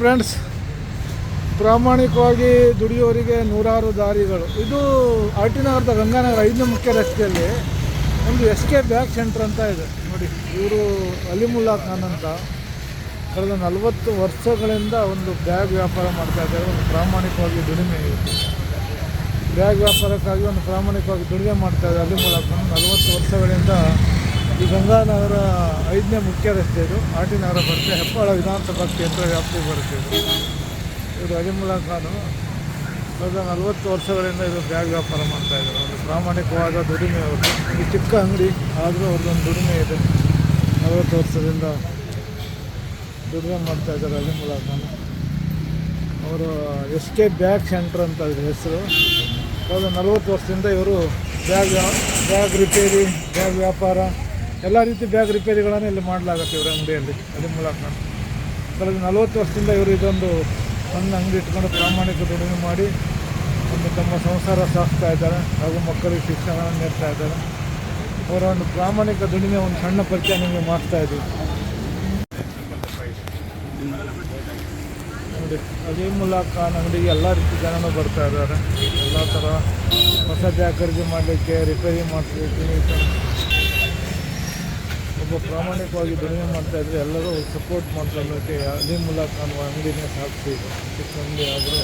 Friends ಪ್ರಾಮಾಣಿಕವಾಗಿ ದುಡಿಯೋರಿಗೆ ನೂರಾರು ದಾರಿಗಳು. ಇದು ಆರ್ ಟಿ ನಗರದ ಗಂಗಾನಗರ ಐದನೇ ಮುಖ್ಯ ರಸ್ತೆಯಲ್ಲಿ ಒಂದು ಎಸ್ ಕೆ ಬ್ಯಾಗ್ ಸೆಂಟರ್ ಅಂತ ಇದೆ. ನೋಡಿ, ಇವರು ಅಲಿಮುಲ್ಲಾ ಖಾನ್ ಅಂತ ಕಳೆದ ನಲವತ್ತು ವರ್ಷಗಳಿಂದ ಒಂದು ಬ್ಯಾಗ್ ವ್ಯಾಪಾರ ಮಾಡ್ತಾ ಇದ್ದಾರೆ. ಒಂದು ಪ್ರಾಮಾಣಿಕವಾಗಿ ದುಡಿಮೆ. ಬ್ಯಾಗ್ ವ್ಯಾಪಾರಕ್ಕಾಗಿ ಒಂದು ಪ್ರಾಮಾಣಿಕವಾಗಿ ದುಡಿಮೆ ಮಾಡ್ತಾ ಇದ್ದಾರೆ ಅಲಿಮುಲ್ಲಾ ಖಾನ್ ನಲವತ್ತು ವರ್ಷಗಳಿಂದ ಈ ಗಂಗಾನಗರ ಐದನೇ ಮುಖ್ಯ ರಸ್ತೆ ಇದು ಆಟಿನಗರ ನಗರ ಬರುತ್ತೆ. ಹೆಪ್ಪಾಳ ವಿಧಾನಸಭಾ ಕ್ಷೇತ್ರ ವ್ಯಾಪ್ತಿಗೆ ಬರುತ್ತೆ ಇದು. ಇವರು ಅಲಿಮುಲ್ಲಾ ಖಾನು ಕಳೆದ ನಲವತ್ತು ವರ್ಷಗಳಿಂದ ಇದು ಬ್ಯಾಗ್ ವ್ಯಾಪಾರ ಮಾಡ್ತಾ ಇದ್ದಾರೆ. ಒಂದು ಪ್ರಾಮಾಣಿಕವಾದ ದುಡಿಮೆ ಅವರು ಈ ಚಿಕ್ಕ ಅಂಗಡಿ ಆದರೂ ಅವ್ರದ್ದೊಂದು ದುಡಿಮೆ ಇದೆ. ನಲವತ್ತು ವರ್ಷದಿಂದ ದುಡಿಮೆ ಮಾಡ್ತಾ ಇದ್ದಾರೆ ಅಲಿಮುಲ್ಲಾ ಖಾನು ಅವರು ಎಸ್ ಕೆ ಬ್ಯಾಗ್ ಸೆಂಟ್ರ್ ಅಂತ ಇದೆ ಹೆಸರು. ಕಳೆದ ನಲವತ್ತು ವರ್ಷದಿಂದ ಇವರು ಬ್ಯಾಗ್ ಬ್ಯಾಗ್ ರಿಪೇರಿ, ಬ್ಯಾಗ್ ವ್ಯಾಪಾರ ಎಲ್ಲ ರೀತಿ ಬ್ಯಾಗ್ ರಿಪೇರಿಗಳನ್ನು ಇಲ್ಲಿ ಮಾಡಲಾಗುತ್ತೆ ಇವರ ಅಂಗಡಿಯಲ್ಲಿ, ಅದ್ರ ಮೂಲಕ. ಕಳೆದ ನಲವತ್ತು ವರ್ಷದಿಂದ ಇವರು ಇದೊಂದು ಸಣ್ಣ ಅಂಗಡಿ ಇಟ್ಕೊಂಡು ಪ್ರಾಮಾಣಿಕ ದುಡಿಮೆ ಮಾಡಿ ಒಂದು ತಮ್ಮ ಸಂಸಾರ ಸಾಕ್ತಾ ಇದ್ದಾರೆ, ಹಾಗೂ ಮಕ್ಕಳಿಗೆ ಶಿಕ್ಷಣವನ್ನು ನೀಡ್ತಾ ಇದ್ದಾರೆ. ಅವರ ಒಂದು ಪ್ರಾಮಾಣಿಕ ದುಡಿಮೆ ಒಂದು ಸಣ್ಣ ಪರಿಚಯ ನಿಮಗೆ ಮಾಡ್ತಾ ಇದ್ದೀವಿ. ನೋಡಿ, ಅದೇ ಮೂಲಕ ಅಂಗಡಿಗೆ ಎಲ್ಲ ರೀತಿ ಜನನೂ ಬರ್ತಾ ಇದ್ದಾರೆ. ಎಲ್ಲ ಥರ ಹೊಸ ಜಾಗ ಖರೀದಿ ಮಾಡಲಿಕ್ಕೆ ರಿಪೇರಿ ಮಾಡಿಸ್ಲಿಕ್ಕೆ ಒಬ್ಬ ಪ್ರಾಮಾಣಿಕವಾಗಿ ದುಡಿಮೆ ಮಾಡ್ತಾ ಇದ್ರೆ ಎಲ್ಲರೂ ಸಪೋರ್ಟ್ ಮಾಡ್ಕೊಳ್ಳೋಕೆ ಅದೇ ಮೂಲಕ ನಾನು ಅಂಗಡಿನೇ ಇದೆ ಚಿಕ್ಕ ಅಂಗಡಿ ಆದರೂ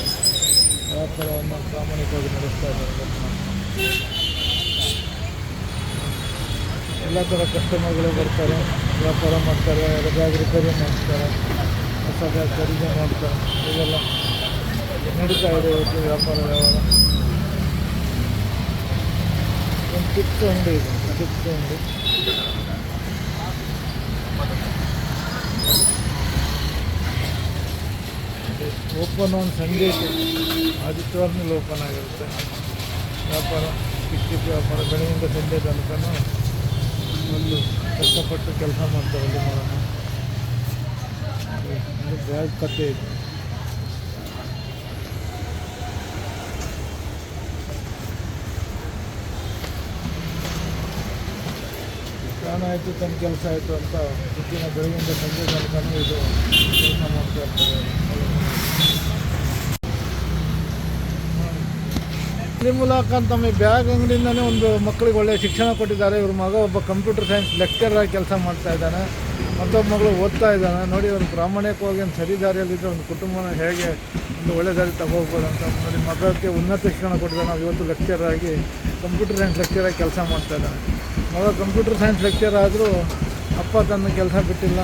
ವ್ಯಾಪಾರವನ್ನು ಪ್ರಾಮಾಣಿಕವಾಗಿ ನಡೆಸ್ತಾ ಇದ್ದಾರೆ. ಎಲ್ಲ ಥರ ಕಸ್ಟಮರ್ಗಳು ಬರ್ತಾರೆ, ವ್ಯಾಪಾರ ಮಾಡ್ತಾರೆ ಬ್ಯಾಗ್ ರಿಪೇರಿ ಮಾಡ್ತಾರೆ, ಹೊಸ ಖರೀದಿ ಮಾಡ್ತಾರೆ. ಇದೆಲ್ಲ ನಡೀತಾ ಇದೆ ಇವತ್ತು ವ್ಯಾಪಾರ ವ್ಯವಹಾರ ಒಂದು ಚಿಕ್ಕ ಅಂಗಡಿ ಇದೆ ಚಿಕ್ಕ ಅಂಗಡಿ. ಓಪನ್ ಒಂದು ಸಂಜೆ ಆದಿತ್ಯವಾರನಲ್ಲಿ ಓಪನ್ ಆಗಿರುತ್ತೆ. ವ್ಯಾಪಾರ ಚಿಕ್ಕ ವ್ಯಾಪಾರ, ಬೆಳಗಿಂದ ಸಂಜೆ ತನಕನೂ ಒಂದು ಕಷ್ಟಪಟ್ಟು ಕೆಲಸ ಮಾಡ್ತಾರೆ ಅಲ್ಲಿ ಮಾಡೋಣ ಬ್ಯಾಗ್ ಕತೆ ಇದೆ. ಸ್ನಾನ ಆಯಿತು, ತನ್ನ ಕೆಲಸ ಆಯಿತು ಅಂತ ಹೆಚ್ಚಿನ ಬೆಳಗಿಂದ ಸಂಜೆ ತನಕನೂ ಇದು ಕೆಲಸ ಮಾಡ್ತಾ ಇರ್ತಾರೆ. ಮೂಲಕ ತಮ್ಮ ಬ್ಯಾಗ್ ಅಂಗಡಿಯಿಂದನೇ ಒಂದು ಮಕ್ಕಳಿಗೆ ಒಳ್ಳೆಯ ಶಿಕ್ಷಣ ಕೊಟ್ಟಿದ್ದಾರೆ. ಇವ್ರ ಮಗ ಒಬ್ಬ ಕಂಪ್ಯೂಟರ್ ಸೈನ್ಸ್ ಲೆಕ್ಚರ್ ಆಗಿ ಕೆಲಸ ಮಾಡ್ತಾ ಇದ್ದಾನೆ. ಮತ್ತೊಬ್ಬ ಮಗಳು ಓದ್ತಾ ಇದ್ದಾನೆ. ನೋಡಿ ಅವ್ರು ಪ್ರಾಮಾಣಿಕವಾಗಿ ಒಂದು ಸರಿ ದಾರಿಯಲ್ಲಿದ್ದರೆ ಒಂದು ಕುಟುಂಬನ ಹೇಗೆ ಒಂದು ಒಳ್ಳೆ ದಾರಿ ತಗೋಬೋದು ಅಂತ ನೋಡಿ ಮಗಕ್ಕೆ ಉನ್ನತ ಶಿಕ್ಷಣ ಕೊಟ್ಟಿದ್ದಾನೆ ನಾವು ಇವತ್ತು ಲೆಕ್ಚರ್ ಆಗಿ ಕಂಪ್ಯೂಟರ್ ಸೈನ್ಸ್ ಲೆಕ್ಚರ್ ಆಗಿ ಕೆಲಸ ಮಾಡ್ತಾ ಇದ್ದಾನೆ. ಮಗ ಕಂಪ್ಯೂಟರ್ ಸೈನ್ಸ್ ಲೆಕ್ಚರ್ ಆದರೂ ಅಪ್ಪ ತನ್ನ ಕೆಲಸ ಬಿಟ್ಟಿಲ್ಲ.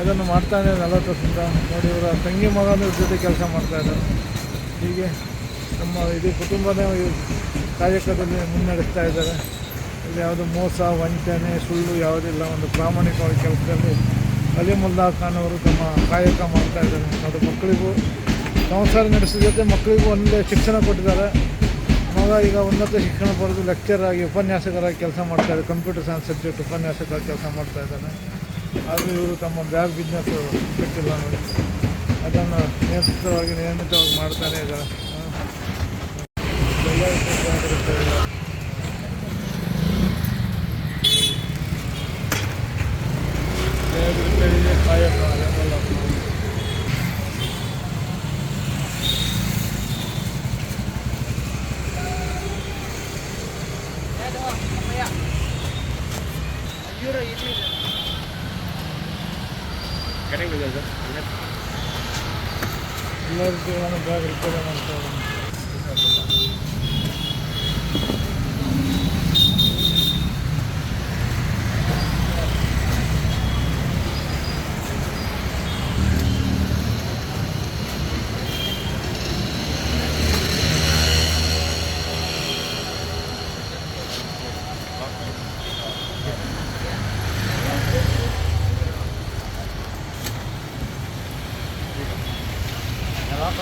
ಅದನ್ನು ಮಾಡ್ತಾನೆ ನಲವತ್ತು ವರ್ಷದಿಂದ ನೋಡಿ ಇವರ ತಂಗಿ ಮಗನ ಜೊತೆ ಕೆಲಸ ಮಾಡ್ತಾ ಇದ್ದಾರೆ. ಹೀಗೆ ನಮ್ಮ ಇಡೀ ಕುಟುಂಬನೇ ಈ ಕಾಯಕದಲ್ಲಿ ಮುನ್ನಡೆಸ್ತಾ ಇದ್ದಾರೆ. ಇಲ್ಲಿ ಯಾವುದು ಮೋಸ, ವಂಚನೆ, ಸುಳ್ಳು ಯಾವುದಿಲ್ಲ. ಒಂದು ಪ್ರಾಮಾಣಿಕವಾಗಿ ಕೆಲಸದಲ್ಲಿ ಅಲಿಮುಲ್ಲಾ ಖಾನ್ ಅವರು ತಮ್ಮ ಕಾಯಕ ಮಾಡ್ತಾ ಇದ್ದಾರೆ. ಅದು ಮಕ್ಕಳಿಗೂ ಸಂಸಾರ ನಡೆಸಿದ ಜೊತೆ ಮಕ್ಕಳಿಗೂ ಒಂದೇ ಶಿಕ್ಷಣ ಕೊಟ್ಟಿದ್ದಾರೆ. ಮಗ ಈಗ ಉನ್ನತ ಶಿಕ್ಷಣ ಪಡೆದು ಲೆಕ್ಚರ್ ಆಗಿ ಉಪನ್ಯಾಸಕರಾಗಿ ಕೆಲಸ ಮಾಡ್ತಾರೆ ಕಂಪ್ಯೂಟರ್ ಸೈನ್ಸ್ ಸಬ್ಜೆಕ್ಟ್ ಉಪನ್ಯಾಸಕರಾಗಿ ಕೆಲಸ ಮಾಡ್ತಾ ಇದ್ದಾನೆ ಆದರೂ ಇವರು ತಮ್ಮ ಬ್ಯಾಗ್ ಬಿಸ್ನೆಸ್ ಬಿಟ್ಟಿಲ್ಲ ನೋಡಿ. ಅದನ್ನು ನಿಯಂತ್ರಿತವಾಗಿ ನಿಯಮಿತವಾಗಿ ಮಾಡ್ತಾನೆ ಇದ್ದಾರೆ ಎಲ್ಲ ವಿಷಯವಾಗಿರುತ್ತೆ. ಬ್ಯಾಗ್ ರಿಪೇರಿಗೆ ಕಾಯಕ ಅದನ್ನೆಲ್ಲ ಎಲ್ಲ ರೀತಿಗಳನ್ನು ಬ್ಯಾಗ್ ರಿಪೇರಿ ಮಾಡ್ತಾರೆ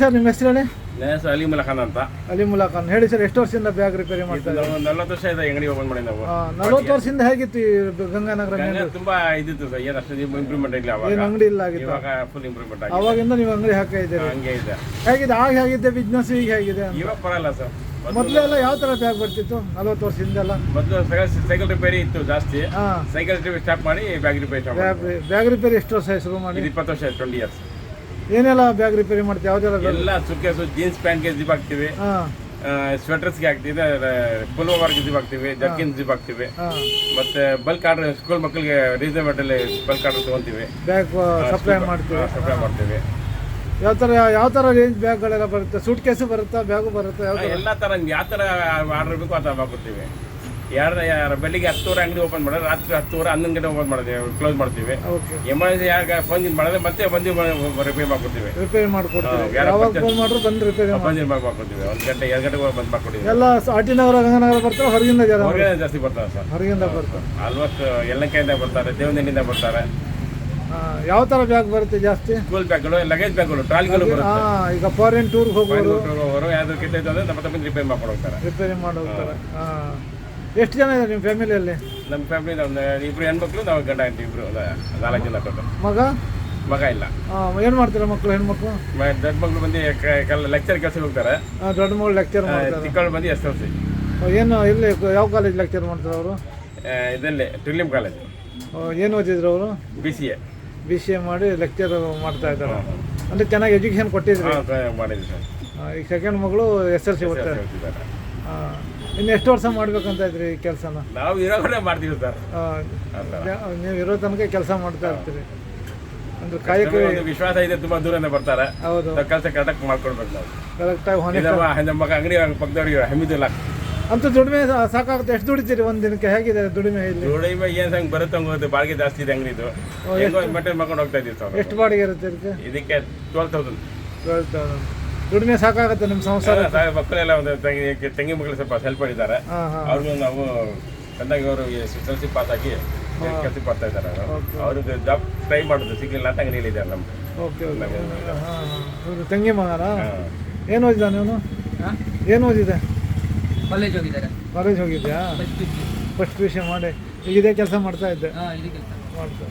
ಸರ್ ನಿಮ್ಮ ಹೆಸರು ಹೇಳಿ ಸರ್ ಅಲಿ ಮುಲ್ಲ ಅಂತ. ಅಲಿ ಮುಲ್ಲಾ ಹೇಳಿ ಸರ್ ಎಷ್ಟು ವರ್ಷದಿಂದ ಬ್ಯಾಗ್ ರಿಪೇರಿ ಮಾಡ್ತಾ ಇದ್ದಾರೆ? ನಾವು ನಲ್ವತ್ತು ವರ್ಷ ಇದೆ ಅಂಗಡಿ ಓಪನ್ ಮಾಡಿ ನಾವು. ನಲ್ವತ್ತು ವರ್ಷದಿಂದ ಹೇಗಿತ್ತು ಈ ಗಂಗಾನಗರ ಮೇಲೆ ತುಂಬಾ ಇದಿತ್ತು ಸರ್ ಏನು ಅಷ್ಟು ಇಂಪ್ರೂವ್ಮೆಂಟ್ ಇಲ್ಲ ಅವಾಗ. ಏನು ಅಂಗಡಿ ಇಲ್ಲ ಆಗಿತ್ತು? ಇವಾಗ ಫುಲ್ ಇಂಪ್ರೂವ್ಮೆಂಟ್ ಆಗಿದೆ. ಅವಾಗಿಂದ ನೀವು ಅಂಗಡಿ ಹಾಕಾ ಇದ್ದೀರಿ. ಹಂಗೆ ಇದೆ. ಹೇಗಿದೆ ಆಗ ಹೇಗಿದೆ ಬಿಸ್ನೆಸ್ ಈಗ ಹೇಗಿದೆ ಇವಾಗ ಪರಲ್ಲ ಸರ್. ಮೊದಲೆಲ್ಲ ಯಾವ ತರ ಬ್ಯಾಗ್ ಬರ್ತಿತ್ತು? ನಲ್ವತ್ತು ವರ್ಷದಿಂದೆಲ್ಲ ಮೊದಲು ಸೈಕಲ್ ರಿಪೇರಿ ಇತ್ತು ಜಾಸ್ತಿ. ಸೈಕಲ್ ರಿಪೇರಿ ಸ್ಟಾಪ್ ಮಾಡಿ ಬ್ಯಾಗ್ ರಿಪೇರಿ ಬ್ಯಾಗ್ ರಿಪೇರಿ ಎಷ್ಟು ವರ್ಷ ಶುರು ಮಾಡಿ? ಇಪ್ಪತ್ತು ವರ್ಷ ಟ್ವೆಂಟಿ ಇಯರ್ಸ್ ಏನೆಲ್ಲ ಬ್ಯಾಗ್ ರಿಪೇರಿ ಮಾಡ್ತೀವಿ ಯಾವುದೆಲ್ಲ ಎಲ್ಲ ಸುಕ್ಕೇಸು ಜೀನ್ಸ್ ಪ್ಯಾಂಟ್ಗೆ ಜಿಪ್ ಹಾಕ್ತಿವಿ. ಸ್ವೆಟರ್ಸ್ಗೆ ಹಾಕ್ತಿವಿ ಪುಲ್ವರ್ಗೆ ಜಿಪ್ ಹಾಕ್ತಿವಿ ಜರ್ಕಿನ್ ಜಿಪ್ ಹಾಕ್ತಿವಿ. ಮತ್ತೆ ಬಲ್ಕ್ ಆರ್ಡರ್ ಸ್ಕೂಲ್ ಮಕ್ಕಳಿಗೆ ರೀಸನೇಬಲ್ ಬಲ್ಕ್ ಆರ್ಡರ್ ತಗೊಂತೀವಿ. ಬ್ಯಾಗ್ ಸಪ್ಲೈ ಮಾಡ್ತೀವಿ. ಸಪ್ಲೈ ಮಾಡ್ತೀವಿ. ಯಾವ ಥರ ಯಾವ ಥರ ರೇಂಜ್ ಬ್ಯಾಗ್ಗಳೆಲ್ಲ ಬರುತ್ತೆ? ಸೂಟ್ ಕೇಸು ಬರುತ್ತಾ? ಬ್ಯಾಗು ಬರುತ್ತೆ? ಯಾವ ಥರ ಎಲ್ಲ ತರ ನಿಮ್ಗೆ ಯಾವ ತರ ಆರ್ಡರ್ ಬೇಕು ಆ ಥರ ಮಾಡ್ಕೊಡ್ತೀವಿ. ಯಾರು ಬೆಳಿಗ್ಗೆ ಹತ್ತುವರೆ ಅಂಗಡಿ ಓಪನ್ ಮಾಡೋದು ರಾತ್ರಿ ಹತ್ತುವರೆ ಹನ್ನೊಂದು ಗಂಟೆ ಓಪನ್ ಮಾಡ್ತೀವಿ ಕ್ಲೋಸ್ ಮಾಡ್ತೀವಿ. ಓಕೆ ಎಮರ್ಜೆನ್ಸಿ ಯಾರ ಫೋನ್ ಮಾಡಿದ್ರೆ ಮತ್ತೆ ಬಂದು ರಿಪೇರ್ ಮಾಡ್ಕೊಡ್ತೀವಿ. ರಿಪೇರಿ ಮಾಡಿಕೊಡ್ತೀವಿ. ಯಾವಾಗ ಫೋನ್ ಮಾಡ್ರು ಬಂದು ರಿಪೇರಿ ಬಂದು ಮಾಡ್ಕೊಡ್ತೀವಿ. ಒಂದು ಗಂಟೆ ಎರಡು ಗಂಟೆಗೆ ಬಂದು ಮಾಡ್ಕೊಡ್ತೀವಿ. ಎಲ್ಲ ಆಟಿ ನಗರ ಗಂಗಾನಗರ ಬರ್ತಾರೆ ಹೊರಗಿಂದ ಜನ ಜಾಸ್ತಿ ಬರ್ತಾರೆ ಸರ್. ಹೊರಗಿಂದ ಬರ್ತಾರೆ ಆಲ್ಮೋಸ್ಟ್ ಎಲ್ಲಂಕೆಯಿಂದ ಬರ್ತಾರೆ ದೇವನಹಳ್ಳಿಯಿಂದ ಬರ್ತಾರೆ. ಯಾವ ತರ ಬ್ಯಾಗ್ ಬರುತ್ತೆ ಜಾಸ್ತಿ? ಸ್ಕೂಲ್ ಬ್ಯಾಗ್ಗಳು ಲಗೇಜ್ ಬ್ಯಾಗ್ಗಳು ಟ್ರಾಲಿಗಳು ಬರುತ್ತೆ. ಹಾಂ ಈಗ ಫಾರಿನ್ ಟೂರ್ಗೆ ಹೋಗೋರು ಅವರು ಯಾವ್ದು ಕೆಟ್ಟಿದ್ದು ಅಂದ್ರೆ ನಮ್ಮ ತಮ್ಮ ರಿಪೇರ್ ಮಾಡ್ಕೊಂಡು ಹೋಗ್ತಾರೆ ರಿಪೇರಿ ಮಾಡಿ ಹೋಗ್ತಾರೆ ಹಾಂ ಎಷ್ಟು ಜನ ಇದ್ದಾರೆ ನಿಮ್ಮ ಫ್ಯಾಮಿಲಿಯಲ್ಲಿ ನಮ್ಮ ಫ್ಯಾಮಿಲಿ ನಮ್ಮ ಇಬ್ರು ಹೆಣ್ಮಕ್ಳು ನಾವು ಗಂಡ ಹೆಂಡತಿ ಇಬ್ರು ನಾಲ್ಕು ಜನ ಕೊಟ್ಟು. ಮಗ? ಮಗ ಇಲ್ಲ. ಏನು ಮಾಡ್ತಾರೆ ಮಕ್ಕಳು ಹೆಣ್ಮಕ್ಳು? ಮ- ದೊಡ್ಡ ಮಗಳು ಬಂದು ಲೆಕ್ಚರ್ ಕೆಲಸಕ್ಕೆ ಹೋಗ್ತಾರೆ. ಆ, ದೊಡ್ಡ ಮಗಳು ಲೆಕ್ಚರ್ ಮಾಡ್ತಾರೆ. ಚಿಕ್ಕವಳು ಬಂದು ಎಸ್ ಎಲ್ ಸಿ. ಏನು ಇಲ್ಲಿ ಯಾವ ಕಾಲೇಜ್ ಲೆಕ್ಚರ್ ಮಾಡ್ತಾರೆ ಅವರು? ಇದರಲ್ಲಿ ಟ್ರಿಲಿಯಂ ಕಾಲೇಜ್ ಏನು ಓದಿದ್ರು ಅವರು? B C A B C A ಮಾಡಿ ಲೆಕ್ಚರ್ ಮಾಡ್ತಾ ಇದ್ದಾರೆ. ಅಂದರೆ ಚೆನ್ನಾಗಿ ಎಜುಕೇಷನ್ ಕೊಟ್ಟಿದ್ರು. ಮಾಡಿದ್ವಿ ಸರ್. ಆ, ಈಗ ಸೆಕೆಂಡ್ ಮಗಳು ಎಸ್ ಎಲ್ ಸಿ ಓದ್ತಾರೆ ಹಾಂ ಇನ್ನು ಎಷ್ಟು ವರ್ಷ ಮಾಡ್ಬೇಕಂತ ಇದ್ರಿ ಈ ಕೆಲಸನ? ನಾವು ಇರೋ ಕಡೆ ಮಾಡ್ತೀವಿ ಸರ್. ನೀವು ಇರೋ ತನಕ ಕೆಲಸ ಮಾಡ್ತಾ ಇರ್ತೀರಿ. ಅಂದ್ರೆ ಕಾಯಕ ವಿಶ್ವಾಸ ಇದೆ ತುಂಬಾ ದೂರನೇ ಬರ್ತಾರೆ. ಹೌದು. ಕೆಲಸ ಕರೆಕ್ಟಾಗಿ ಮಾಡ್ಕೊಡ್ಬೇಕು ನಾವು ಕರೆಕ್ಟಾಗಿ ಹೊನೆ ನಮ್ಮ ಮಗ ಅಂಗಡಿ ಪಕ್ಕದವ್ರಿಗೆ ಹಮ್ಮಿದಿಲ್ಲ ಅಂತೂ ದುಡಿಮೆ ಸಾಕಾಗುತ್ತೆ. ಎಷ್ಟು ದುಡಿತೀರಿ ಒಂದು ದಿನಕ್ಕೆ? ಹೇಗಿದೆ ದುಡಿಮೆ ಇಲ್ಲಿ? ದುಡಿಮೆ ಏನ್ ಸಂಗ್ ಬರುತ್ತೆ ಹಂಗೋದು ಬಾಡಿಗೆ ಜಾಸ್ತಿ ಇದೆ ಅಂಗಡಿದು ಹೆಂಗೋ ಮೆಟಲ್ ಮಾಡ್ಕೊಂಡು ಹೋಗ್ತಾ ಇದ್ದೀವಿ ಸರ್. ಎಷ್ಟು ಬಾಡಿಗೆ ಇರುತ್ತೆ ಇದಕ್ಕೆ? ಇದಕ್ಕೆ ಟ್ವೆಲ್ ತೌಸಂಡ್ ಟ್ವೆಲ್ ತೌಸಂಡ್ ದುಡಿಮೆ ಸಾಕಾಗುತ್ತೆ ನಿಮ್ಮ ಸಂಸಾರ? ಮಕ್ಕಳೆಲ್ಲ ಒಂದು ತಂಗಿ ತಂಗಿ ಮಕ್ಕಳು ಸ್ವಲ್ಪ ಹೆಲ್ಪ್ ಮಾಡಿದ್ದಾರೆ. ಅವ್ರಿಗೂ ನಾವು ಚೆನ್ನಾಗಿ ಅವರು ಎಸ್ ಎಲ್ ಸಿ ಪಾಸ್ ಆಗಿ ಕೆಲಸ ಬರ್ತಾ ಇದ್ದಾರೆ ಅವರು. ಅವ್ರಿಗೆ ಜಾಬ್ ಟ್ರೈ ಮಾಡೋದು. ಸಿಗ್ಲಿಲ್ಲ ಅಂತ ಅಂಗಡಿಯಲ್ಲಿ ಇದ್ದಾರೆ ನಮ್ಗೆ ಓಕೆ ತಂಗಿ ಮಗನ. ಏನು ಓದಿದ ಅವನು? ಏನು ಓದಿದೆ? ಕಾಲೇಜ್ ಹೋಗಿದ್ದಾರೆ. ಕಾಲೇಜ್ ಹೋಗಿದ್ಯಾ? ಫಸ್ಟ್ ಪಿ ಮಾಡಿ. ಈಗ ಇದೇ ಕೆಲಸ ಮಾಡ್ತಾ ಇದ್ದೆ. ಹಾಂ ಇಲ್ಲಿ ಕೆಲಸ. ಮಾಡ್ತಾ.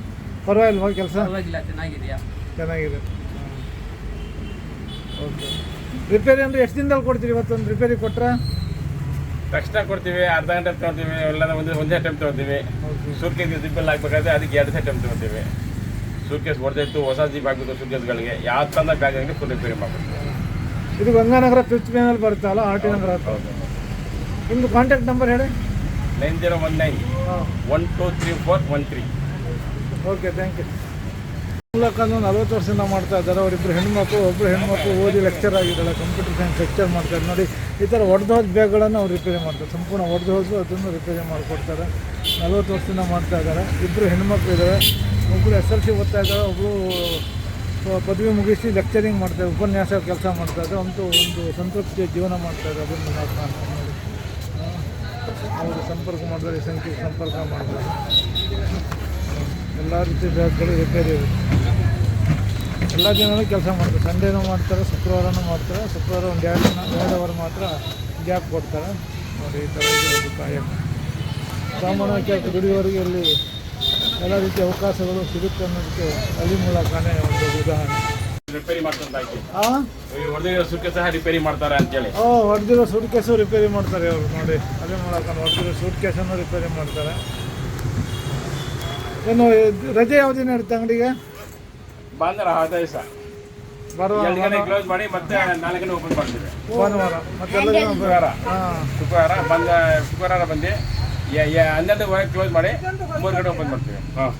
ಪರವಾಗಿಲ್ವಾ ಕೆಲಸ? ಪರವಾಗಿಲ್ಲ ಚೆನ್ನಾಗಿದೆಯಾ? ಚೆನ್ನಾಗಿದೆ. ಓಕೆ ರಿಪೇರಿ ಅಂದರೆ ಎಷ್ಟು ದಿನದಲ್ಲಿ ಕೊಡ್ತೀರಿ ಇವತ್ತೊಂದು ರಿಪೇರಿ ಕೊಟ್ರೆ? ತಕ್ಷಣ ಕೊಡ್ತೀವಿ ಅರ್ಧ ಗಂಟೆ ತಗೊಳ್ತೀವಿ ಎಲ್ಲ ಒಂದು ಒಂದೇ ಟೈಮ್ ತೊಗೊಳ್ತೀವಿ ಸೂಟ್ ಸಿಂಪಲ್ ಜಿಪ್ಪಲ್ಲಿ ಹಾಕ್ಬೇಕಾದ್ರೆ ಅದಕ್ಕೆ ಎರಡು ಸೆಟ್ ಟೈಮ್ ತಗೊಳ್ತೀವಿ ಸೂಟ್ ಕೇಸ್ ಹೊಡೆದಿತ್ತು ಹೊಸ ಜೀಪ್ ಹಾಕ್ಬೇಕು ಸೂಟ್ ಕೇಸ್ಗಳಿಗೆ ಯಾವ ತಂದ ಬ್ಯಾಗ್ ಆಗಲಿ ಫುಲ್ ರಿಪೇರಿ ಮಾಡ್ಬೇಕು ಇದು ಗಂಗಾನಗರ ಫಿಫ್ತ್ ಮೇನಲ್ಲಿ ಬರುತ್ತಲ್ಲ ಆರ್ ಟಿ ನಗರ ನಿಮ್ಮದು ಕಾಂಟ್ಯಾಕ್ಟ್ ನಂಬರ್ ಹೇಳಿ. Nine zero one nine one two three four one three. Okay thank you ಮೂಲಕ ನಲ್ವತ್ತು ವರ್ಷದಿಂದ ಮಾಡ್ತಾ ಇದ್ದಾರೆ. ಅವರಿಬ್ಬರು ಹೆಣ್ಮಕ್ಳು ಒಬ್ಬರು ಹೆಣ್ಮಕ್ಳು ಓದಿ ಲೆಕ್ಚರ್ ಆಗಿದ್ದಾಳೆ ಕಂಪ್ಯೂಟರ್ ಸೈನ್ಸ್ ಲೆಕ್ಚರ್ ಮಾಡ್ತಾರೆ ನೋಡಿ ಈ ಥರ ಒಡೆದು ಹೋದ ಬ್ಯಾಗ್ಗಳನ್ನು ಅವ್ರು ರಿಪೇರಿ ಮಾಡ್ತಾರೆ. ಸಂಪೂರ್ಣ ಒಡೆದು ಹೋದ್ರು ಅದನ್ನು ರಿಪೇರಿ ಮಾಡಿಕೊಡ್ತಾರೆ. ನಲ್ವತ್ತು ವರ್ಷದಿಂದ ಮಾಡ್ತಾ ಇದ್ದಾರೆ. ಇಬ್ಬರು ಹೆಣ್ಮಕ್ಳು ಇದ್ದಾರೆ. ಒಬ್ಬರು ಎಸ್ ಎಲ್ ಸಿ ಓದ್ತಾ ಇದ್ದಾರೆ. ಒಬ್ಬರು ಪದವಿ ಮುಗಿಸಿ ಲೆಕ್ಚರಿಂಗ್ ಮಾಡ್ತಾರೆ ಉಪನ್ಯಾಸ ಕೆಲಸ ಮಾಡ್ತಾ ಇದ್ದಾರೆ. ಅಂತೂ ಒಂದು ಸಂತೃಪ್ತಿಯ ಜೀವನ ಮಾಡ್ತಾ ಇದ್ದಾರೆ. ಅದನ್ನು ನಾವು ಅವರು ಸಂಪರ್ಕ ಮಾಡಿದ್ರೆ ಸಂಖ್ಯೆ ಸಂಪರ್ಕ ಮಾಡ್ತಾರೆ ಎಲ್ಲ ರೀತಿ ಬ್ಯಾಗ್ಗಳು ರಿಪೇರಿ ಎಲ್ಲ ದಿನವೂ ಕೆಲಸ ಮಾಡ್ತಾರೆ. ಸಂಡೇನೂ ಮಾಡ್ತಾರೆ ಶುಕ್ರವಾರನೂ ಮಾಡ್ತಾರೆ, ಶುಕ್ರವಾರ ಒಂದು ಎರಡು ದಿನ, ಎರಡು ಅವರ್ ಮಾತ್ರ ಗ್ಯಾಪ್ ಕೊಡ್ತಾರೆ. ನೋಡಿ, ಈ ಥರ ಒಂದು ಕಾಯಕ ಸಾಮಾನ್ಯವಾಗಿ ಕೆಲಸ ದುಡಿಯೋರಿಗೆ ಇಲ್ಲಿ ಎಲ್ಲ ರೀತಿಯ ಅವಕಾಶಗಳು ಸಿಗುತ್ತೆ ಅನ್ನೋದಕ್ಕೆ ಅಲ್ಲಿ ಮೂಲಕನೇ ಒಂದು ಉದಾಹರಣೆ. ರಿಪೇರಿ ಮಾಡ್ತಾರೆ ಹಾಕಿ ಹಾಂ ಹೊಡೆದಿರೋ ಸುಕ್ಕೆ ಸಹ ರಿಪೇರಿ ಮಾಡ್ತಾರೆ ಅಂತೇಳಿ. ಓ ಹೊಡೆದಿರೋ ಸೂಟ್ ಕೇಸು ರಿಪೇರಿ ಮಾಡ್ತಾರೆ ಅವರು ನೋಡಿ. ಅದೇ ಮೂಲಕ ಹೊಡೆದಿರೋ ಸೂಟ್ ಕೇಸನ್ನು ರಿಪೇರಿ ಮಾಡ್ತಾರೆ. ಏನು ರಜೆ ಯಾವ ದಿನ ಇರುತ್ತೆ ಅಂಗಡಿಗೆ? ಭಾನುವಾರ ಹದಿನೈದು ಗಂಟೆ ಕ್ಲೋಸ್ ಮಾಡಿ ಮತ್ತೆ ನಾಲ್ಕು ಗಂಟೆ ಓಪನ್ ಮಾಡ್ತೀವಿ. ಭಾನುವಾರ ಮತ್ತೆ ಶುಕ್ರವಾರ. ಶುಕ್ರವಾರ ಬಂದ ಶುಕ್ರವಾರ ಬಂದು ಯ- ಯ- ಹನ್ನೆರಡು ವರೆಗೆ ಕ್ಲೋಸ್ ಮಾಡಿ ಮೂರು ಗಂಟೆ ಓಪನ್ ಮಾಡ್ತೀವಿ. ಹಾಂ.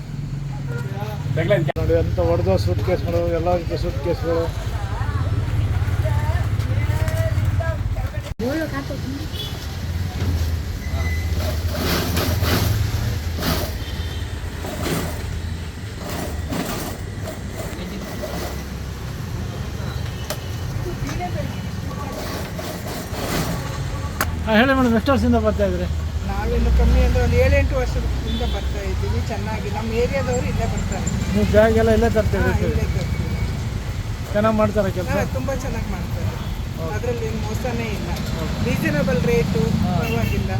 ನೋಡಿ ಅಂತ ಹೊಡೆದ ಸೂಟ್ ಕೇಸ್ಗಳು ಎಲ್ಲ ರೀತಿಯ ಸೂಟ್ ಕೇಸ್ಗಳು. ಹೇಳಿ ಮೇಡಮ್, ಎಷ್ಟು ವರ್ಷದಿಂದ ಬರ್ತಾ ಇದ್ರಿ ನಾವಿನ್ನು ಕಮ್ಮಿ ಅಂದ್ರೆ ಒಂದು ಏಳೆಂಟು ವರ್ಷದಿಂದ ಬರ್ತಾ ಇದ್ದೀವಿ ಚೆನ್ನಾಗಿ. ನಮ್ಮ ಏರಿಯಾದವರು ಇಲ್ಲೇ ಬರ್ತಾರೆ. ನೀವು ಬ್ಯಾಗ್ ಎಲ್ಲ ಇಲ್ಲೇ ಬರ್ತೀವಿ ಹಾ, ಇಲ್ಲೇ ತರ್ತೀವಿ. ಚೆನ್ನಾಗಿ ಮಾಡ್ತಾರೆ ಕೆಲಸ? ಹಾ, ತುಂಬಾ ಚೆನ್ನಾಗಿ ಮಾಡ್ತಾರೆ. ಅದರಲ್ಲಿ ಏನು ಮೋಸನೇ ಇಲ್ಲ. ರೀಸನಬಲ್ ರೇಟು ಪರವಾಗಿಲ್ಲ.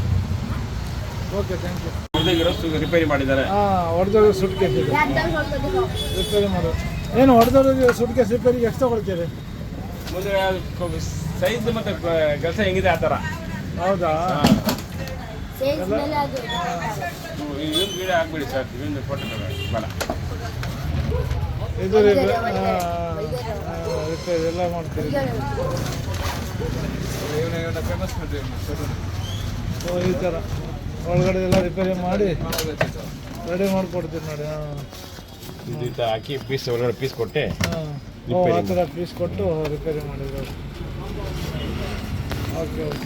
ಓಕೆ ಥ್ಯಾಂಕ್ ಯು ಹೊಡೆದಿರೋ ರಿಪೇರಿ ಮಾಡಿದ್ದಾರೆ. ಹಾಂ ಹೊಡೆದವ್ರಿಗೆ ಸುಟ್ ಕೇಸ್ ಇದೆ. ರಿಪೇರಿ ಮಾಡೋದು ಏನು ಹೊಡೆದವ್ರಿಗೆ ಸುಟ್ ಕೇಸ್ ರಿಪೇರಿಗೆ ಎಷ್ಟು ತಗೊಳ್ತೀರಿ ಮುಂದೆ ಸೈಜ್ ಮತ್ತೆ ಕೆಲಸ ಹೆಂಗಿದೆ ಆ ಥರ ಹೌದಾ? ಇದೊಂದು ಗಿಡ ಹಾಕ್ಬಿಡಿ ಸರ್ ಇದೊಂದು ಫೋಟೋ ಬೇಡ ಇದು ರಿಪೇರಿ ರಿಪೇರಿ ಎಲ್ಲ ಮಾಡ್ತೀವಿ ಸೊ ಈ ಥರ ಒಳಗಡೆ ಎಲ್ಲ ರಿಪೇರಿ ಮಾಡಿ ರೆಡಿ ಮಾಡಿಕೊಡ್ತೀವಿ ನೋಡಿ ಹಾಂ. ಇದು ಈ ಥರ ಹಾಕಿ ಪೀಸ್ ಒಳಗಡೆ ಪೀಸ್ ಕೊಟ್ಟೆ ಹಾಂ. ಓ ಆ ಥರ ಪೀಸ್ ಕೊಟ್ಟು ರಿಪೇರಿ ಮಾಡಿದ್ರು ಓಕೆ ಓಕೆ.